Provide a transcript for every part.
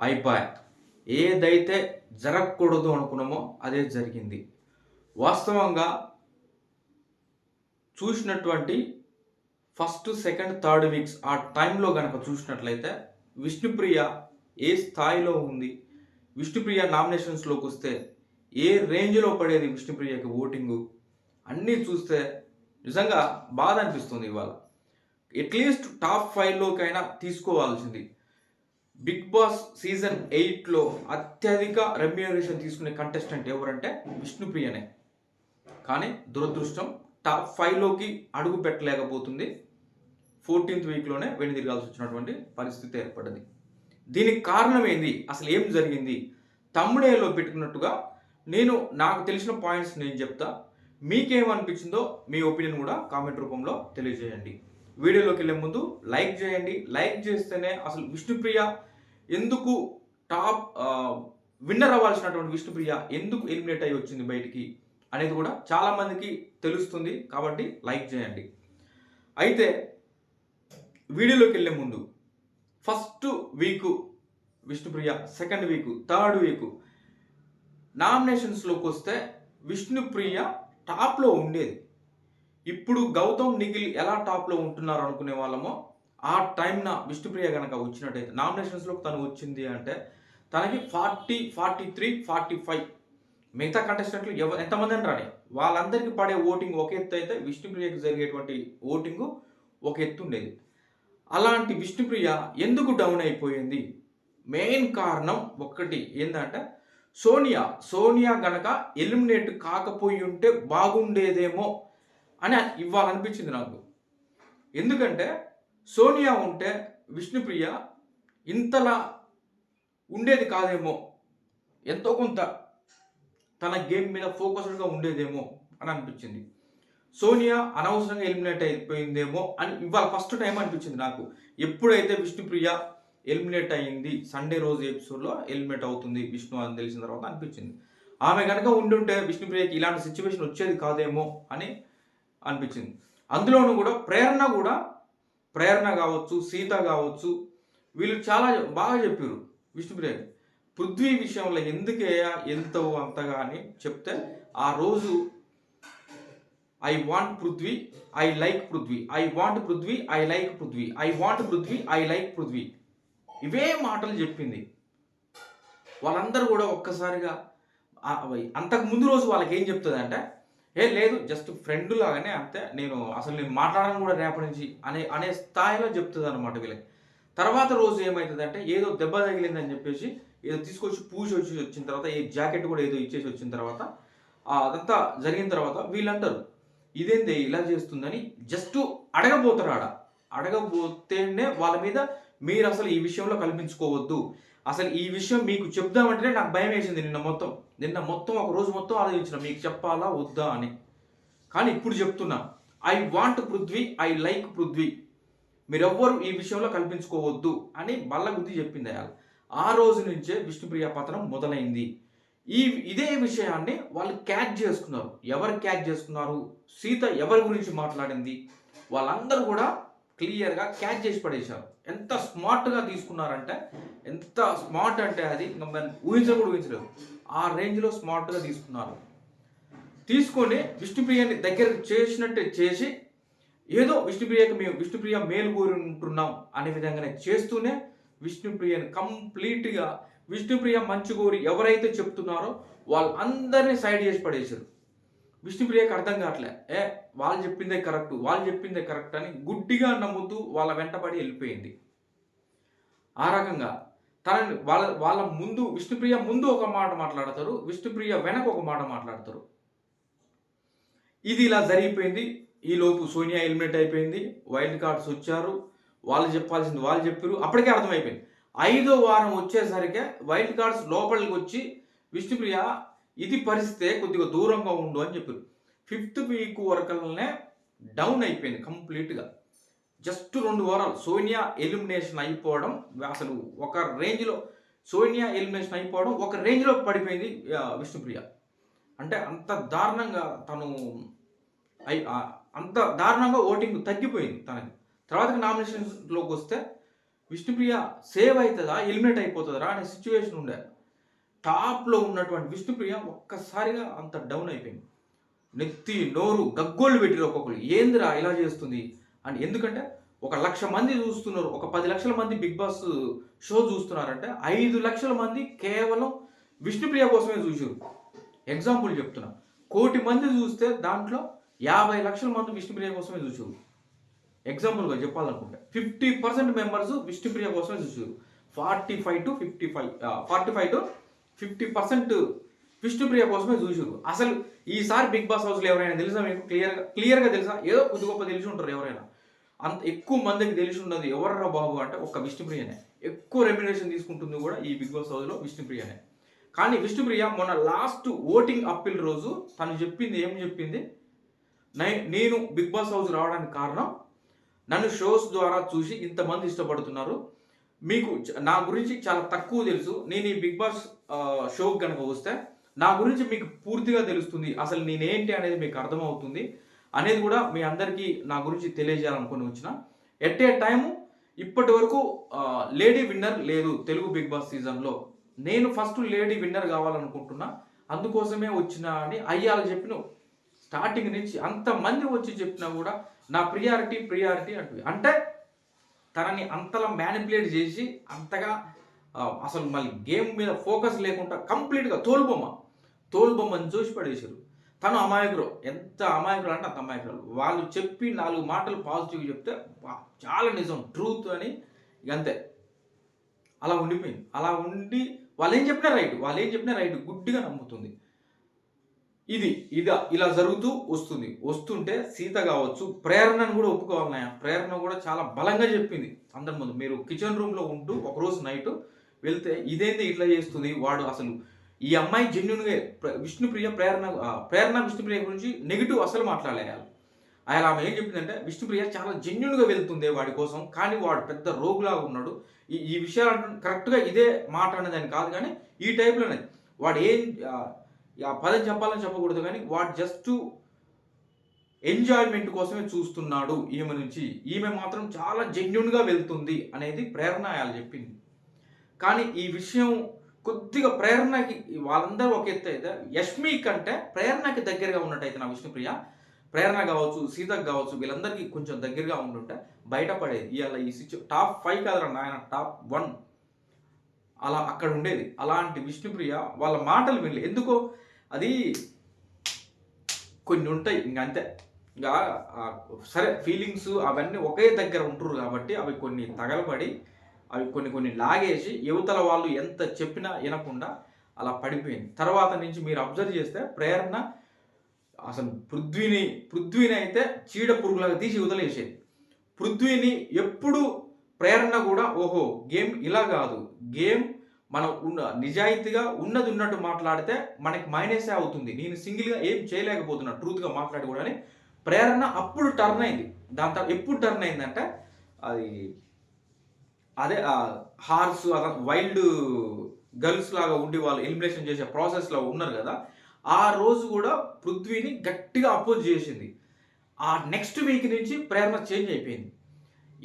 అయిపోయా ఏదైతే జరగకూడదు అనుకున్నామో అదే జరిగింది. వాస్తవంగా చూసినటువంటి ఫస్ట్ సెకండ్ థర్డ్ వీక్స్ ఆ టైంలో కనుక చూసినట్లయితే విష్ణుప్రియ ఏ స్థాయిలో ఉంది? విష్ణుప్రియ నామినేషన్స్లోకి వస్తే ఏ రేంజ్లో పడేది విష్ణుప్రియకి ఓటింగు? అన్నీ చూస్తే నిజంగా బాధ అనిపిస్తుంది ఇవాళ. అట్లీస్ట్ టాప్ ఫైవ్లోకైనా తీసుకోవాల్సింది. బిగ్ బాస్ సీజన్ ఎయిట్లో అత్యధిక రెమ్యూనరేషన్ తీసుకునే కంటెస్టెంట్ ఎవరంటే విష్ణుప్రియనే కానీ దురదృష్టం టాప్ ఫైవ్లోకి అడుగు పెట్టలేకపోతుంది. ఫోర్టీన్త్ వీక్లోనే వెనుదిరగాల్సి వచ్చినటువంటి పరిస్థితి ఏర్పడింది. దీనికి కారణం ఏంది? అసలు ఏం జరిగింది? తమ్ముడేలో పెట్టుకున్నట్టుగా నేను నాకు తెలిసిన పాయింట్స్ నేను చెప్తా. మీకేమనిపించిందో మీ ఒపీనియన్ కూడా కామెంట్ రూపంలో తెలియజేయండి. వీడియోలోకి వెళ్ళే ముందు లైక్ చేయండి. లైక్ చేస్తేనే అసలు విష్ణుప్రియ ఎందుకు టాప్ విన్నర్ అవ్వాల్సినటువంటి విష్ణుప్రియ ఎందుకు ఎలిమినేట్ అయ్యి వచ్చింది బయటికి అనేది కూడా చాలామందికి తెలుస్తుంది. కాబట్టి లైక్ చేయండి. అయితే వీడియోలోకి వెళ్ళే ముందు first week Vishnupriya second week third week నామినేషన్స్లోకి వస్తే విష్ణుప్రియ టాప్లో ఉండేది. ఇప్పుడు గౌతమ్ నిఖిల్ ఎలా టాప్లో ఉంటున్నారు అనుకునే వాళ్ళమో ఆ టైంన విష్ణుప్రియ కనుక వచ్చినట్టయితే నామినేషన్స్లో తను వచ్చింది అంటే తనకి forty forty three forty five మిగతా కంటెస్టెంట్లు ఎవ ఎంతమంది అని రాని వాళ్ళందరికీ పడే ఓటింగ్ ఒక ఎత్తు అయితే విష్ణుప్రియకి జరిగేటువంటి ఓటింగు ఒక ఎత్తు ఉండేది. అలాంటి విష్ణుప్రియ ఎందుకు డౌన్ అయిపోయింది? మెయిన్ కారణం ఒక్కటి ఏంటంటే సోనియా సోనియా గనక ఎలిమినేట్ కాకపోయి ఉంటే బాగుండేదేమో అని ఇవ్వాలనిపించింది నాకు. ఎందుకంటే సోనియా ఉంటే విష్ణుప్రియ ఇంతలా ఉండేది కాదేమో. ఎంతో కొంత తన గేమ్ మీద ఫోకస్డ్గా ఉండేదేమో అని అనిపించింది. సోనియా అనవసరంగా ఎలిమినేట్ అయిపోయిందేమో అని ఇవాళ ఫస్ట్ టైం అనిపించింది నాకు. ఎప్పుడైతే విష్ణుప్రియ ఎలిమినేట్ అయ్యింది సండే రోజు ఎపిసోడ్లో ఎలిమినేట్ అవుతుంది విష్ణు అని తెలిసిన తర్వాత అనిపించింది. ఆమె కనుక ఉండుంటే విష్ణుప్రియకి ఇలాంటి సిచ్యువేషన్ వచ్చేది కాదేమో అని అనిపించింది. అందులోనూ కూడా ప్రేరణ కూడా ప్రేరణ కావచ్చు సీత కావచ్చు వీళ్ళు చాలా బాగా చెప్పారు విష్ణుప్రియ పృథ్వీ విషయంలో ఎందుకే ఎంత అంతగా అని చెప్తే ఆ రోజు I want Prithvi I like Prithvi I want Prithvi I like Prithvi I want Prithvi I like Prithvi. ఇవే మాటలు చెప్పింది. వాళ్ళందరూ కూడా ఒక్కసారిగా అంతకు ముందు రోజు వాళ్ళకి ఏం చెప్తుంది అంటే ఏ లేదు జస్ట్ ఫ్రెండ్ లాగానే అంతే. నేను అసలు నేను మాట్లాడడం కూడా రేపటి నుంచి అనే అనే స్థాయిలో చెప్తుంది అనమాట వీళ్ళకి. తర్వాత రోజు ఏమవుతుందంటే ఏదో దెబ్బ తగిలిందని చెప్పేసి ఏదో తీసుకొచ్చి పూజ వచ్చి వచ్చిన తర్వాత ఈ జాకెట్ కూడా ఏదో ఇచ్చేసి వచ్చిన తర్వాత అదంతా జరిగిన తర్వాత వీళ్ళంటారు ఇదేంది ఇలా చేస్తుందని జస్ట్ అడగబోతారు ఆడ అడగబోతేనే వాళ్ళ మీద మీరు అసలు ఈ విషయంలో కల్పించుకోవద్దు. అసలు ఈ విషయం మీకు చెప్దామంటేనే నాకు భయం వేసింది నిన్న మొత్తం. నిన్న మొత్తం ఒక రోజు మొత్తం ఆలోచించిన మీకు చెప్పాలా వద్దా అని. కానీ ఇప్పుడు చెప్తున్నా I want Prithvi I like Prithvi. మీరెవ్వరు ఈ విషయంలో కల్పించుకోవద్దు అని బల్లగుద్ది చెప్పింది అయాల. ఆ రోజు నుంచే విష్ణుప్రియ పతనం మొదలైంది. ఈ ఇదే విషయాన్ని వాళ్ళు క్యాచ్ చేసుకున్నారు. ఎవరు క్యాచ్ చేసుకున్నారు? సీత ఎవరి గురించి మాట్లాడింది? వాళ్ళందరూ కూడా క్లియర్గా క్యాచ్ చేసి పడేశారు. ఎంత స్మార్ట్గా తీసుకున్నారంటే ఎంత స్మార్ట్ అంటే అది ఇంకా మనం ఊహించడం కూడా ఊహించలేదు. ఆ రేంజ్లో స్మార్ట్గా తీసుకున్నారు. తీసుకొని విష్ణుప్రియని దగ్గర చేసినట్టే చేసి ఏదో విష్ణుప్రియకి మేము విష్ణుప్రియ మేలు కోరి ఉంటున్నాం అనే విధంగానే చేస్తూనే విష్ణుప్రియని కంప్లీట్గా విష్ణుప్రియ మంచి కోరి ఎవరైతే చెప్తున్నారో వాళ్ళందరినీ సైడ్ చేసి పడేశారు. విష్ణుప్రియకి అర్థం కావట్లే. ఏ వాళ్ళు చెప్పిందే కరెక్ట్ వాళ్ళు చెప్పిందే కరెక్ట్ అని గుడ్డిగా నమ్ముతూ వాళ్ళ వెంటబడి వెళ్ళిపోయింది. ఆ రకంగా తనని వాళ్ళ వాళ్ళ ముందు విష్ణుప్రియ ముందు ఒక మాట మాట్లాడతారు విష్ణుప్రియ వెనక ఒక మాట మాట్లాడతారు. ఇది ఇలా జరిగిపోయింది. ఈలోపు సోనియా ఎలిమినేట్ అయిపోయింది. వైల్డ్ కార్డ్స్ వచ్చారు. వాళ్ళు చెప్పాల్సింది వాళ్ళు చెప్పారు అప్పటికే అర్థమైపోయింది. ఐదో వారం వచ్చేసరికి వైల్డ్ కార్డ్స్ లోపలికి వచ్చి విష్ణుప్రియ ఇది పరిస్థితే కొద్దిగా దూరంగా ఉండు అని చెప్పారు. ఫిఫ్త్ వీక్ వరకల్నే డౌన్ అయిపోయింది కంప్లీట్గా. జస్ట్ రెండు వారాలు. సోనియా ఎలిమినేషన్ అయిపోవడం అసలు ఒక రేంజ్లో సోనియా ఎలిమినేషన్ అయిపోవడం ఒక రేంజ్లో పడిపోయింది విష్ణుప్రియ. అంటే అంత దారుణంగా తను అయి అంత దారుణంగా ఓటింగ్ తగ్గిపోయింది తనకి. తర్వాత నామినేషన్లోకి వస్తే విష్ణుప్రియ సేవ్ అవుతుందా ఎలిమినేట్ అయిపోతుందా అనే సిచ్యువేషన్ ఉండే. టాప్లో ఉన్నటువంటి విష్ణుప్రియ ఒక్కసారిగా అంత డౌన్ అయిపోయింది. నెత్తి నోరు గగ్గోళ్ళు పెట్టిరు ఒక్కొక్కరు ఏందిరా ఇలా చేస్తుంది అని. ఎందుకంటే ఒక లక్ష మంది చూస్తున్నారు. ఒక పది లక్షల మంది బిగ్ బాస్ షో చూస్తున్నారంటే ఐదు లక్షల మంది కేవలం విష్ణుప్రియ కోసమే చూసారు ఎగ్జాంపుల్ చెప్తున్నా. కోటి మంది చూస్తే దాంట్లో యాభై లక్షల మంది విష్ణుప్రియ కోసమే చూసారు ఎగ్జాంపుల్గా చెప్పాలనుకుంటే ఫిఫ్టీ పర్సెంట్ మెంబర్స్ విష్ణుప్రియ కోసమే చూసారు forty five to fifty five forty five to fifty percent Vishnupriya కోసమే చూసారు అసలు ఈసారి బిగ్ బాస్ హౌస్లో ఎవరైనా తెలుసా మీకు? క్లియర్గా క్లియర్గా తెలుసా? ఏదో కొద్ది గొప్ప తెలిసి ఉంటారు ఎవరైనా. అంత ఎక్కువ మందికి తెలిసి ఉన్నది ఎవర్రా బాబు అంటే ఒక్క విష్ణుప్రియనే. ఎక్కువ రెమ్యునేషన్ తీసుకుంటుంది కూడా ఈ బిగ్ బాస్ హౌస్లో విష్ణుప్రియనే. కానీ విష్ణుప్రియ మొన్న లాస్ట్ ఓటింగ్ అప్పీల్ రోజు తను చెప్పింది ఏం చెప్పింది? నేను బిగ్ బాస్ హౌస్ రావడానికి కారణం నన్ను షోస్ ద్వారా చూసి ఇంతమంది ఇష్టపడుతున్నారు. మీకు నా గురించి చాలా తక్కువ తెలుసు. నేను ఈ బిగ్ బాస్ షోకి కనుక వస్తే నా గురించి మీకు పూర్తిగా తెలుస్తుంది. అసలు నేనేంటి అనేది మీకు అర్థమవుతుంది. అనేది కూడా మీ అందరికీ నా గురించి తెలియజేయాలనుకుని వచ్చిన. ఎట్ ఏ టైము ఇప్పటి వరకు లేడీ విన్నర్ లేదు తెలుగు బిగ్ బాస్ సీజన్లో. నేను ఫస్ట్ లేడీ విన్నర్ కావాలనుకుంటున్నా. అందుకోసమే వచ్చిన అని అయ్యాలు చెప్పిన. స్టార్టింగ్ నుంచి అంతమంది వచ్చి చెప్పినా కూడా నా ప్రియారిటీ ప్రియారిటీ అంటే. తనని అంతలా మ్యానిపులేట్ చేసి అంతగా అసలు మళ్ళీ గేమ్ మీద ఫోకస్ లేకుండా కంప్లీట్గా తోలుబొమ్మ. తోలుబొమ్మని చూసి పడేశారు. తను అమాయకుడు. ఎంత అమాయకుడు అంటే అంత అమాయకురాలు వాళ్ళు చెప్పి నాలుగు మాటలు పాజిటివ్ చెప్తే చాలా నిజం ట్రూత్ అని ఇక అంతే. అలా ఉండిపోయింది. అలా ఉండి వాళ్ళు ఏం చెప్పినా రైట్. వాళ్ళు ఏం చెప్పినా రైట్. గుడ్డిగా నమ్ముతుంది. ఇది ఇదా ఇలా జరుగుతూ వస్తుంది. వస్తుంటే సీత కావచ్చు ప్రేరణను కూడా ఒప్పుకోవాలన్నాయా ప్రేరణ కూడా చాలా బలంగా చెప్పింది. అందరి ముందు మీరు కిచెన్ రూమ్లో ఉంటూ ఒకరోజు నైట్ వెళ్తే ఇదేంది ఇట్లా చేస్తుంది? వాడు అసలు ఈ అమ్మాయి జెన్యున్గా విష్ణుప్రియ ప్రేరణ ప్రేరణ విష్ణుప్రియ గురించి నెగిటివ్ అసలు మాట్లాడలేదు ఆయన ఆమె ఏం చెప్పిందంటే విష్ణుప్రియ చాలా జెన్యున్గా వెళ్తుంది వాడి కోసం కానీ వాడు పెద్ద రోగులాగా ఉన్నాడు. ఈ ఈ విషయాలు అంటు- కరెక్ట్గా ఇదే మాట అనేదాన్ని కాదు కానీ ఈ టైప్లోనే వాడు ఏం ఆ, ఆ పదం చెప్పాలని చెప్పకూడదు కానీ వాడు జస్ట్ ఎంజాయ్మెంట్ కోసమే చూస్తున్నాడు ఈమె నుంచి. ఈమె మాత్రం చాలా జెన్యున్గా వెళ్తుంది అనేది ప్రేరణ ఆయన చెప్పింది. కానీ ఈ విషయం కొద్దిగా ప్రేరణకి వాళ్ళందరూ ఒక ఎత్తు అయితే యష్మి కంటే ప్రేరణకి దగ్గరగా ఉన్నట్టయితే నా విష్ణుప్రియ ప్రేరణ కావచ్చు సీతకు కావచ్చు వీళ్ళందరికీ కొంచెం దగ్గరగా ఉండుంటే బయటపడేది. ఇవాళ ఈ సిచ్యు టాప్ ఫైవ్ కాదురా నాయన టాప్ వన్. అలా అక్కడ ఉండేది. అలాంటి విష్ణుప్రియ వాళ్ళ మాటలు వినలే. ఎందుకో అది కొన్ని ఉంటాయి. ఇంక అంతే. ఇంకా సరే ఫీలింగ్స్ అవన్నీ ఒకే దగ్గర ఉంటారు కాబట్టి అవి కొన్ని తగలబడి అవి కొన్ని కొన్ని లాగేసి యువతల వాళ్ళు ఎంత చెప్పినా వినకుండా అలా పడిపోయింది. తర్వాత నుంచి మీరు అబ్జర్వ్ చేస్తే ప్రేరణ అసలు పృథ్వీని పృథ్వీని అయితే చీడ పురుగులాగా తీసి వదిలేసేది. పృథ్వీని ఎప్పుడు ప్రేరణ కూడా ఓహో గేమ్ ఇలా కాదు. గేమ్ మనం ఉన్న నిజాయితీగా ఉన్నది ఉన్నట్టు మాట్లాడితే మనకి మైనసే అవుతుంది. నేను సింగిల్గా ఏం చేయలేకపోతున్నా ట్రూత్గా మాట్లాడకూడని ప్రేరణ అప్పుడు టర్న్ అయింది. దాని తర్వాత ఎప్పుడు టర్న్ అయిందంటే అది అదే హార్స్ అలా వైల్డ్ గర్ల్స్ లాగా ఉండి వాళ్ళు ఎలిమినేషన్ చేసే ప్రాసెస్లో ఉన్నారు కదా ఆ రోజు కూడా పృథ్వీని గట్టిగా అపోజ్ చేసింది. ఆ నెక్స్ట్ వీక్ నుంచి ప్రేరణ చేంజ్ అయిపోయింది.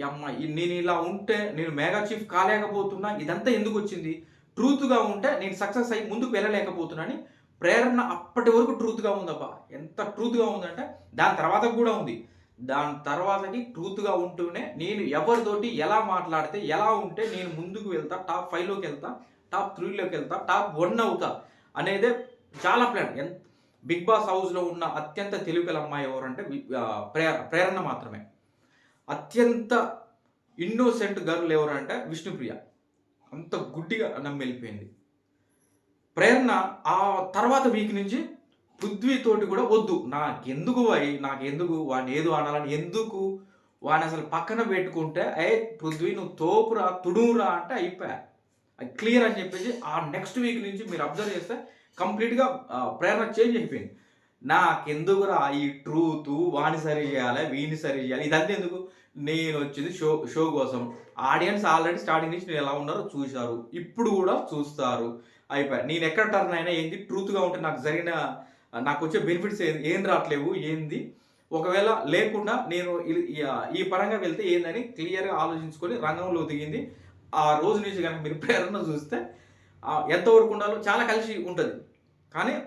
అమ్మ నేను ఇలా ఉంటే నేను మెగా చీఫ్ కాలేకపోతున్నా ఇదంతా ఎందుకు వచ్చింది? ట్రూత్గా ఉంటే నేను సక్సెస్ అయ్యి ముందుకు వెళ్ళలేకపోతున్నా అని ప్రేరణ అప్పటి వరకు ట్రూత్గా ఉందబ్బా. ఎంత ట్రూత్గా ఉందంటే దాని తర్వాత కూడా ఉంది. దాని తర్వాతకి ట్రూత్గా ఉంటూనే నేను ఎవరితోటి ఎలా మాట్లాడితే ఎలా ఉంటే నేను ముందుకు వెళ్తా టాప్ ఫైవ్లోకి వెళ్తా టాప్ త్రీలోకి వెళ్తా టాప్ వన్ అవుతా అనేదే చాలా ప్లాన్ ఎంత బిగ్ బాస్ హౌస్లో ఉన్న అత్యంత తెలివికల అమ్మాయి ఎవరంటే వి- ప్రేరణ మాత్రమే. అత్యంత ఇన్నోసెంట్ గర్ల్ ఎవరంటే విష్ణుప్రియ. అంత గుడ్డిగా నమ్మి వెళ్ళిపోయింది. ప్రేరణ ఆ తర్వాత వీక్ నుంచి పృథ్వీ తోటి కూడా వద్దు. నాకెందుకు వాయి నాకెందుకు వాడిని ఏదో అనాలని ఎందుకు? వాడిని అసలు పక్కన పెట్టుకుంటే ఏ పృథ్వీ నువ్వు తోపురా తుడుమురా అంటే అయిపోయా. క్లియర్ అని చెప్పేసి ఆ నెక్స్ట్ వీక్ నుంచి మీరు అబ్జర్వ్ చేస్తే కంప్లీట్గా ప్రేరణ చేంజ్ అయిపోయింది. నాకెందుకురా ఈ ట్రూత్? వాణి సరి చేయాలి వీని సరి చేయాలి. ఇదంతా ఎందుకు? నేను వచ్చింది షో షో కోసం. ఆడియన్స్ ఆల్రెడీ స్టార్టింగ్ నుంచి నేను ఎలా ఉన్నారో చూశారు. ఇప్పుడు కూడా చూస్తారు. అయిపోయా. నేను ఎక్కడ టర్న్ అయినా ఏంది? ట్రూత్గా ఉంటే నాకు జరిగిన నాకు వచ్చే బెనిఫిట్స్ ఏం రావట్లేవు ఏంది? ఒకవేళ లేకుండా నేను ఈ- పరంగా వెళ్తే ఏందని క్లియర్గా ఆలోచించుకొని రంగంలో దిగింది. ఆ రోజు నుంచి కనుక మీరు ప్రేరణ చూస్తే ఎంతవరకు ఉండాలో చాలా కలిసి ఉంటుంది. కానీ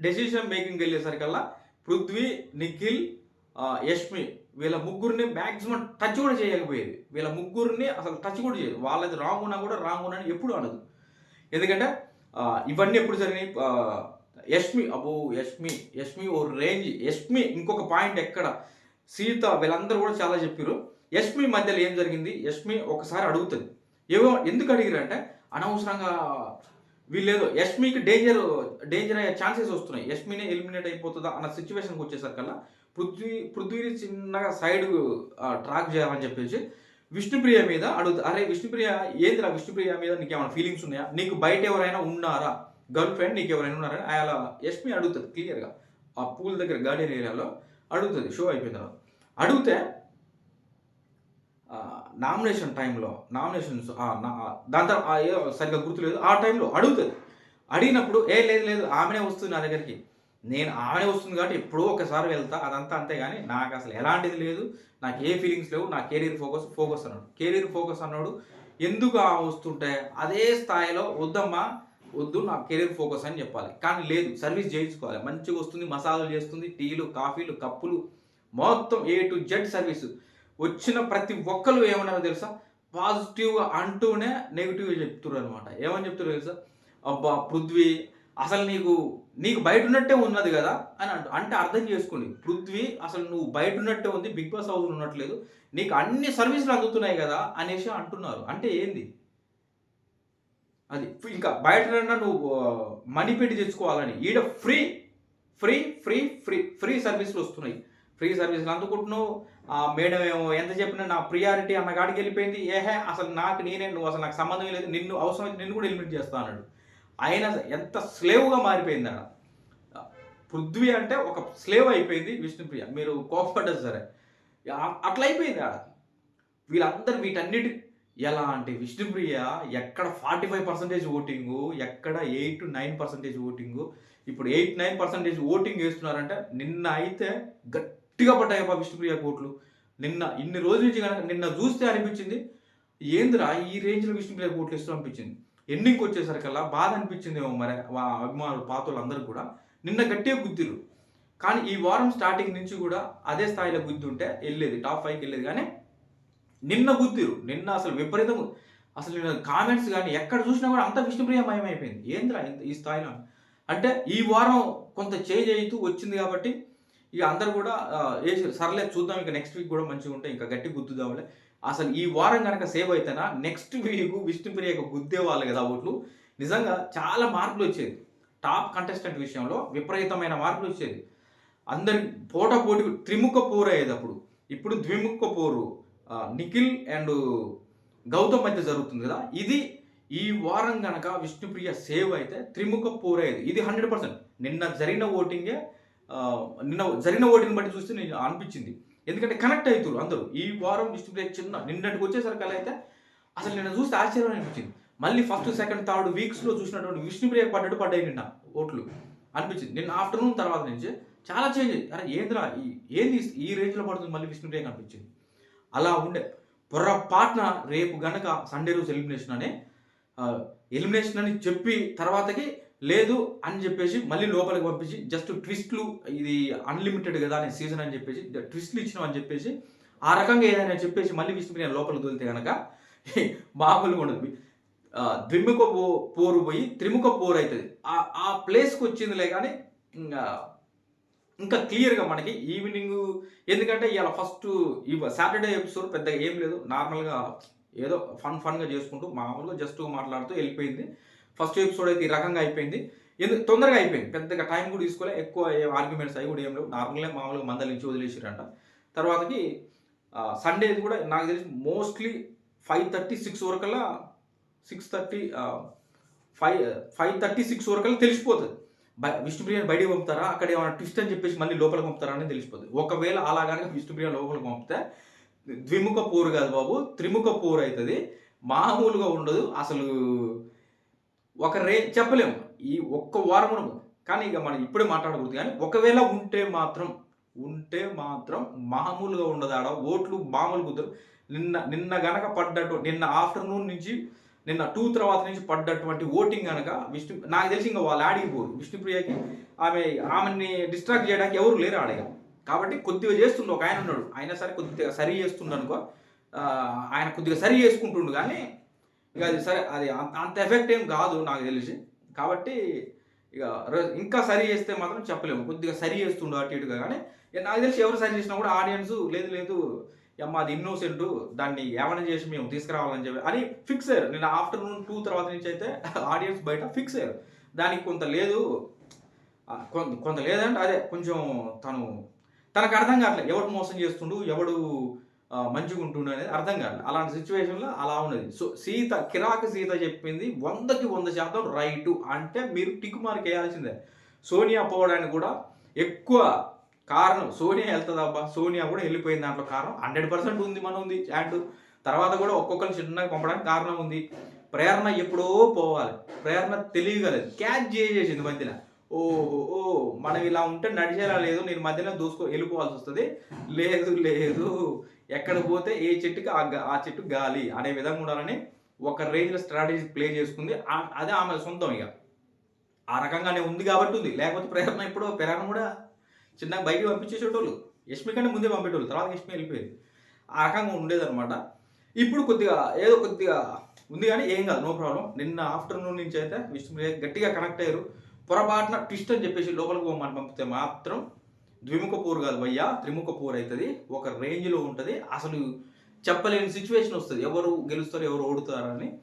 డెసిషన్ మేకింగ్ వెళ్ళేసరికల్లా పృథ్వీ నిఖిల్ యష్మి వీళ్ళ ముగ్గురిని మ్యాక్సిమం టచ్ కూడా చేయకపోయేది. వీళ్ళ ముగ్గురిని అసలు టచ్ కూడా చేయదు. వాళ్ళది రాంగ్ ఉన్నా కూడా రాంగ్ ఉన్నా అని ఎప్పుడు అనదు. ఎందుకంటే ఇవన్నీ ఎప్పుడు జరిగినాయి? యష్మి అబ్బో యష్మి యష్మి ఓ రేంజ్ యష్మి ఇంకొక పాయింట్ ఎక్కడ? సీత వీళ్ళందరూ కూడా చాలా చెప్పారు యష్మి మధ్యలో ఏం జరిగింది? యష్మి ఒకసారి అడుగుతుంది. ఏవో ఎందుకు అడిగిరంటే అనవసరంగా వీళ్ళేదో యష్మికి డేంజర్ డేంజర్ అయ్యే ఛాన్సెస్ వస్తున్నాయి. యష్మినే ఎలిమినేట్ అయిపోతుందా అన్న సిచ్యువేషన్కి వచ్చేసరికల్లా పృథ్వీ పృథ్వీని చిన్నగా సైడ్ ట్రాక్ చేయాలని చెప్పేసి విష్ణుప్రియ మీద అడుగుతా అరే విష్ణుప్రియ ఏందిరా విష్ణుప్రియ మీద నీకు ఏమైనా ఫీలింగ్స్ ఉన్నాయా? నీకు బయట ఎవరైనా ఉన్నారా? గర్ల్ ఫ్రెండ్ నీకు ఎవరైనా ఉన్నారని అలా యష్మి అడుగుతుంది క్లియర్గా ఆ పూల్ దగ్గర గార్డెన్ ఏరియాలో అడుగుతుంది షో అయిపోయిన తర్వాత. అడిగితే నామినేషన్ టైంలో నామినేషన్స్ దాని తర్వాత ఏదో సరిగ్గా గుర్తులేదు. ఆ టైంలో అడుగుతుంది. అడిగినప్పుడు ఏ లేదు లేదు ఆమెనే వస్తుంది నా దగ్గరికి. నేను ఆమెనే వస్తుంది కాబట్టి ఎప్పుడో ఒకసారి వెళ్తా అదంతా అంతే కానీ నాకు అసలు ఎలాంటిది లేదు. నాకు ఏ ఫీలింగ్స్ లేవు నా కెరీర్ ఫోకస్ ఫోకస్ అన్నాడు. కెరీర్ ఫోకస్ అన్నాడు. ఎందుకు వస్తుంటే అదే స్థాయిలో వద్దమ్మా వద్దు నా కెరీర్ ఫోకస్ అని చెప్పాలి. కానీ లేదు సర్వీస్ చేయించుకోవాలి. మంచిగా వస్తుంది మసాలాలు చేస్తుంది టీలు కాఫీలు కప్పులు మొత్తం ఏ టు జెడ్ సర్వీస్. వచ్చిన ప్రతి ఒక్కరు ఏమన్నారో తెలుసా? పాజిటివ్గా అంటూనే నెగిటివ్గా చెప్తున్నారు అనమాట ఏమని చెప్తారు తెలుసా? అబ్బా పృథ్వీ అసలు నీకు నీకు బయట ఉన్నట్టే ఉన్నది కదా అని అంటూ అంటే అర్థం చేసుకోండి. పృథ్వీ అసలు నువ్వు బయట ఉన్నట్టే ఉంది బిగ్ బాస్ హౌస్ ఉన్నట్లేదు. నీకు అన్ని సర్వీసులు అందుతున్నాయి కదా అనేసి అంటున్నారు. అంటే ఏంది? అది. ఇంకా బయట నువ్వు మనీ పెట్టి తెచ్చుకోవాలని. ఈడ free free free free free సర్వీసులు వస్తున్నాయి. ఫ్రీ సర్వీసులు అందుకుంటున్నావు. ఆ మేడం ఏమో ఎంత చెప్పినా నా ప్రియారిటీ అన్న కాడికి వెళ్ళిపోయింది. ఏహే అసలు నాకు నేనే నువ్వు అసలు నాకు సంబంధం లేదు. నిన్ను అవసరమైతే నిన్ను కూడా ఎలిమినేట్ చేస్తా అన్నాడు. ఆయన ఎంత స్లేవ్గా మారిపోయింది ఆడ పృథ్వీ అంటే ఒక స్లేవ్ అయిపోయింది విష్ణుప్రియ మీరు కోపడ్డది సరే. అట్లా అయిపోయింది ఆడ వీళ్ళందరూ వీటన్నిటి ఎలా అంటే విష్ణుప్రియ ఎక్కడ ఫార్టీ ఫైవ్ పర్సెంటేజ్ ఓటింగు ఎక్కడ eight to nine percentage voting ఇప్పుడు ఎయిట్ నైన్ పర్సెంటేజ్ ఓటింగ్ వేస్తున్నారంటే నిన్న అయితే గట్టిగా పడ్డాయప్ప విష్ణుప్రియ కోట్లు. నిన్న ఇన్ని రోజుల నుంచి కనుక నిన్న చూస్తే అనిపించింది ఏందిరా ఈ రేంజ్లో విష్ణుప్రియ కోట్లు ఇస్తూ అనిపించింది? ఎండింగ్కి వచ్చేసరికల్లా బాధ అనిపించింది ఏమో మరి వా అభిమానులు పాతలు అందరూ కూడా. నిన్న గట్టిగా గుద్దిరు కానీ ఈ వారం స్టార్టింగ్ నుంచి కూడా అదే స్థాయిలో గుద్దుంటే వెళ్ళేది టాప్ ఫైవ్కి వెళ్ళేది. కానీ నిన్న గుద్దిరు నిన్న అసలు విపరీతం అసలు కామెంట్స్ కానీ ఎక్కడ చూసినా కూడా అంత విష్ణుప్రియ అయిపోయింది ఏంద్రా ఇంత ఈ స్థాయిలో? అంటే ఈ వారం కొంత చేంజ్ అవుతూ వచ్చింది కాబట్టి ఇక అందరు కూడా ఆ, వేసి సర్లే చూద్దాం ఇంకా నెక్స్ట్ వీక్ కూడా మంచిగా ఉంటే ఇంకా గట్టి గుద్దుదాంలే. అసలు ఈ వారం కనుక సేవ్ అయితేనా నెక్స్ట్ వీక్ విష్ణుప్రియ గుద్దే వాళ్ళు కదా ఓట్లు. నిజంగా చాలా మార్పులు వచ్చేది. టాప్ కంటెస్టెంట్ విషయంలో విపరీతమైన మార్పులు వచ్చేది. అందరి పోటా పోటీ త్రిముఖ పోరు అయ్యేది అప్పుడు. ఇప్పుడు ద్విముఖ పోరు. నిఖిల్ అండ్ గౌతమ్ మధ్య జరుగుతుంది కదా. ఇది ఈ వారం గనక విష్ణుప్రియ సేవ్ అయితే త్రిముఖ పోరయ్యేది ఇది. హండ్రెడ్ పర్సెంట్ నిన్న జరిగిన ఓటింగే నిన్న జరిగిన ఓటింగ్ బట్టి చూస్తే నేను అనిపించింది. ఎందుకంటే కనెక్ట్ అవుతారు అందరూ. ఈ వారం విష్ణుప్రియ చిన్న నిన్నటికి వచ్చేసరికి అలా అయితే అసలు నిన్న చూస్తే ఆశ్చర్యం అనిపించింది. మళ్ళీ ఫస్ట్ సెకండ్ థర్డ్ వీక్స్లో చూసినటువంటి విష్ణుప్రియ పడ్డట్టు పడ్డాయి నిన్న ఓట్లు. అనిపించింది. నిన్న ఆఫ్టర్నూన్ తర్వాత నుంచి చాలా చేంజ్ అయ్యింది అరే ఏంద్రా ఈ ఏంది ఈ రేంజ్లో పడుతుంది మళ్ళీ విష్ణుప్రియ అనిపించింది అలా ఉండే. పొరపాటున రేపు గనక సండే రోజు ఎలిమినేషన్ అనే ఎలిమినేషన్ అని చెప్పి తర్వాతకి లేదు అని చెప్పేసి మళ్ళీ లోపలికి పంపించి జస్ట్ ట్విస్ట్లు ఇది అన్లిమిటెడ్ కదా అనే సీజన్ అని చెప్పేసి ట్విస్ట్లు ఇచ్చినాం అని చెప్పేసి ఆ రకంగా ఏదైనా చెప్పేసి మళ్ళీ విష్ణుప్రియ లోపలికి తోలితే కనుక మామూలుగా ఉండదు. ద్విముఖ పో పోరు పోయి త్రిముఖ పోరు అవుతుంది ఆ ఆ ప్లేస్కి వచ్చిందిలే కానీ ఇంకా క్లియర్గా మనకి ఈవినింగ్ ఎందుకంటే ఇలా ఫస్ట్ ఈ సాటర్డే ఎపిసోడ్ పెద్దగా ఏం లేదు. నార్మల్గా ఏదో ఫన్ ఫన్గా చేసుకుంటూ మామూలుగా జస్ట్ మాట్లాడుతూ వెళ్ళిపోయింది. ఫస్ట్ ఎపిసోడ్ అయితే ఈ రకంగా అయిపోయింది. ఎందుకు తొందరగా అయిపోయింది. పెద్దగా టైం కూడా తీసుకోలే. ఎక్కువ ఆర్గ్యుమెంట్స్ అవి కూడా ఏం లేవు. నార్మల్గా మామూలుగా మందలించి వదిలేసారంట తర్వాతకి సండేది కూడా నాకు తెలిసి మోస్ట్లీ ఫైవ్ థర్టీ సిక్స్ వరకల్లా six thirty five five thirty six వరకల్లా తెలిసిపోతుంది. బ- విష్ణుప్రియని బయటికి పంపుతారా? అక్కడ ఏమైనా ట్విస్ట్ అని చెప్పేసి మళ్ళీ లోపలికి పంపుతారా అని తెలిసిపోతుంది ఒకవేళ అలా కనుక విష్ణుప్రియ లోపలికి పంపితే ద్విముఖ పోరు కాదు బాబు త్రిముఖ పోరు అవుతుంది మామూలుగా ఉండదు. అసలు ఒక రే చెప్పలేము. ఈ ఒక్క వారం కానీ ఇక మనం ఇప్పుడే మాట్లాడకూడదు. కానీ ఒకవేళ ఉంటే మాత్రం ఉంటే మాత్రం మామూలుగా ఉండదు ఆడ. ఓట్లు మామూలు కుదరు నిన్న నిన్న గనక పడ్డట్టు నిన్న ఆఫ్టర్నూన్ నుంచి నిన్న టూ తర్వాత నుంచి పడ్డటువంటి ఓటింగ్ కనుక విష్ణు నాకు తెలిసి ఇంకా వాళ్ళు ఆడిపోరు విష్ణుప్రియకి ఆమె ఆమెని డిస్ట్రాక్ట్ చేయడానికి ఎవరు లేరు ఆడగా కాబట్టి కొద్దిగా చేస్తుండు ఒక ఆయన ఉన్నాడు. ఆయన సరే కొద్దిగా సరి చేస్తుండు అనుకో ఆయన కొద్దిగా సరి చేసుకుంటుండు కానీ ఇక అది సరే అది అంత ఎఫెక్ట్ ఏం కాదు నాకు తెలిసి. కాబట్టి ఇక ర- ఇంకా సరి చేస్తే మాత్రం చెప్పలేము. కొద్దిగా సరి చేస్తుండు అటు ఇటుగా. కానీ ఇక నాకు తెలిసి ఎవరు సరి చేసినా కూడా ఆడియన్స్ లేదు లేదు అది ఇన్నోసెంట్ దాన్ని ఏమైనా చేసి మేము తీసుకురావాలని చెప్పి అని ఫిక్స్ అయ్యారు. నేను ఆఫ్టర్నూన్ టూ తర్వాత నుంచి అయితే ఆడియన్స్ బయట ఫిక్స్ అయ్యారు. దానికి కొంత లేదు కొంత కొంత లేదంటే అదే కొంచెం తను తనకు అర్థం కావట్లేదు. ఎవడు మోసం చేస్తుండు ఎవడు మంచిగా ఉంటుండు అనేది అర్థం కావట్లేదు. అలాంటి సిచ్యువేషన్లో అలా ఉన్నది. సో సీత కిరాక్ సీత చెప్పింది వందకి వంద శాతం రైటు. అంటే మీరు టిక్ మార్క్ వేయాల్సిందే. సోనియా పోవడానికి కూడా ఎక్కువ కారణం సోనియా వెళ్తుంది అబ్బా? సోనియా కూడా వెళ్ళిపోయింది దాంట్లో కారణం. హండ్రెడ్ పర్సెంట్ ఉంది మన ఉంది అండ్ తర్వాత కూడా ఒక్కొక్కరిని చిన్నగా పంపడానికి కారణం ఉంది. ప్రేరణ ఎప్పుడో పోవాలి. ప్రేరణ తెలియగలదు. క్యాచ్ చేసేసింది మధ్యన. ఓహో ఓ మనం ఇలా ఉంటే నడిచేలా లేదు. నేను మధ్యలో దూసుకో వెళ్ళిపోవాల్సి వస్తుంది. లేదు లేదు. ఎక్కడ పోతే ఏ చెట్టుకి ఆ ఆ చెట్టు గాలి అనే విధంగా ఉండాలని ఒక రేంజ్లో స్ట్రాటజీ ప్లే చేసుకుంది. అదే ఆమె సొంతం ఇక. ఆ రకంగానే ఉంది కాబట్టి ఉంది. లేకపోతే ప్రేరణ ఇప్పుడు ప్రేరణ కూడా చిన్నగా బయటికి పంపించేసేటోళ్ళు. యష్మి కంటే ముందే పంపేటోళ్ళు. తర్వాత యష్మి వెళ్ళిపోయింది. ఆ రకంగా ఉండేదన్నమాట. ఇప్పుడు కొద్దిగా ఏదో కొద్దిగా ఉంది కానీ ఏం కాదు. No problem. నిన్న ఆఫ్టర్నూన్ నుంచి అయితే విష్ణుప్రియ గట్టిగా కనెక్ట్ అయ్యారు. పొరపాటున ట్విస్ట్ అని చెప్పేసి లోపలికి పోమని పంపితే మాత్రం ద్విముఖ పూర్ కాదు భయ్యా. త్రిముఖ పూర్ అవుతుంది. ఒక రేంజ్లో ఉంటుంది. అసలు చెప్పలేని సిచ్యువేషన్ వస్తుంది. ఎవరు గెలుస్తారు ఎవరు ఓడుతారని.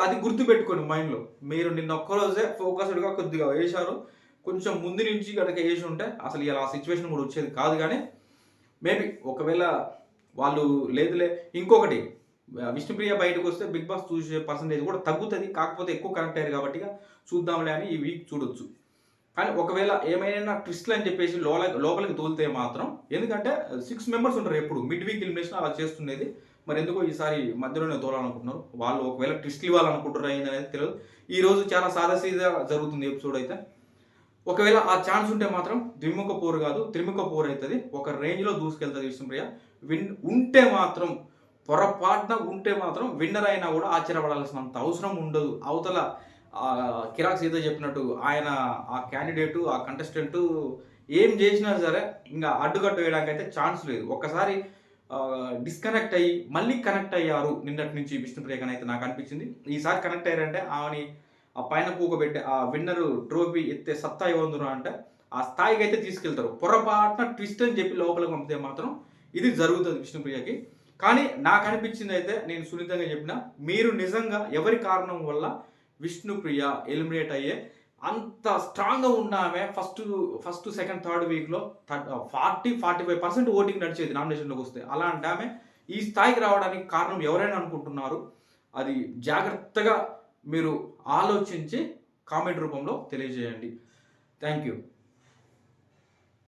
అది గుర్తుపెట్టుకోండి మైండ్లో. మీరు నిన్న ఒక్కరోజే ఫోకస్డ్గా కొద్దిగా వేశారు. కొంచెం ముందు నుంచి కనుక వేసి ఉంటే అసలు ఇలా సిచ్యువేషన్ కూడా వచ్చేది కాదు కానీ మేబీ ఒకవేళ వాళ్ళు లేదులే ఇంకొకటి విష్ణుప్రియ బయటకు వస్తే బిగ్ బాస్ చూసే పర్సంటేజ్ కూడా తగ్గుతుంది కాకపోతే ఎక్కువ కనెక్ట్ అయ్యారు కాబట్టి చూద్దాంలే అని ఈ వీక్ చూడొచ్చు. కానీ ఒకవేళ ఏమైనా ట్విస్ట్లు అని చెప్పేసి లోల లోపలికి తోలితే మాత్రం ఎందుకంటే సిక్స్ మెంబర్స్ ఉంటారు ఎప్పుడు మిడ్ వీక్ ఎలిమినేషన్ అలా చేస్తుండేది. మరి ఎందుకో ఈసారి మధ్యలోనే తోలాలనుకుంటున్నారు. వాళ్ళు ఒకవేళ ట్విస్ట్లు ఇవ్వాలనుకుంటున్నారు అయింది అనేది తెలియదు. ఈ రోజు చాలా సాదాసీదా జరుగుతుంది ఎపిసోడ్ అయితే. ఒకవేళ ఆ ఛాన్స్ ఉంటే మాత్రం ద్విముఖ పోరు కాదు త్రిముఖ పోరు అవుతుంది. ఒక రేంజ్లో దూసుకెళ్తుంది విష్ణుప్రియ విన్ ఉంటే మాత్రం పొరపాటున ఉంటే మాత్రం విన్నర్ అయినా కూడా ఆశ్చర్యపడాల్సినంత అవసరం ఉండదు. అవతల కిరాక్ సీత చెప్పినట్టు ఆయన ఆ క్యాండిడేటు ఆ కంటెస్టెంట్ ఏం చేసినా సరే ఇంకా అడ్డుకట్టు వేయడానికి అయితే ఛాన్స్ లేదు. ఒక్కసారి డిస్కనెక్ట్ అయ్యి మళ్ళీ కనెక్ట్ అయ్యారు. నిన్నటి నుంచి విష్ణుప్రియకని అయితే నాకు అనిపించింది. ఈసారి కనెక్ట్ అయ్యారంటే ఆమెని ఆ పైన కూకబెట్టే ఆ విన్నర్ ట్రోఫీ ఎత్తే సత్తా ఇవ్వందురు అంటే ఆ స్థాయికి అయితే తీసుకెళ్తారు. పొరపాటున ట్విస్ట్ అని చెప్పి లోపలికి పంపితే మాత్రం ఇది జరుగుతుంది విష్ణుప్రియకి. కానీ నాకు అనిపించింది అయితే నేను సున్నితంగా చెప్పిన మీరు నిజంగా ఎవరి కారణం వల్ల విష్ణుప్రియ ఎలిమినేట్ అయ్యే అంత స్ట్రాంగ్గా ఉన్న ఆమె ఫస్ట్ ఫస్ట్ సెకండ్ థర్డ్ వీక్లో forty forty five percent voting నడిచేది నామినేషన్లోకి వస్తే. అలా అంటే ఆమె ఈ స్థాయికి రావడానికి కారణం ఎవరైనా అనుకుంటున్నారు? అది జాగ్రత్తగా మీరు ఆలోచించి కామెంట్ రూపంలో తెలియజేయండి. Thank you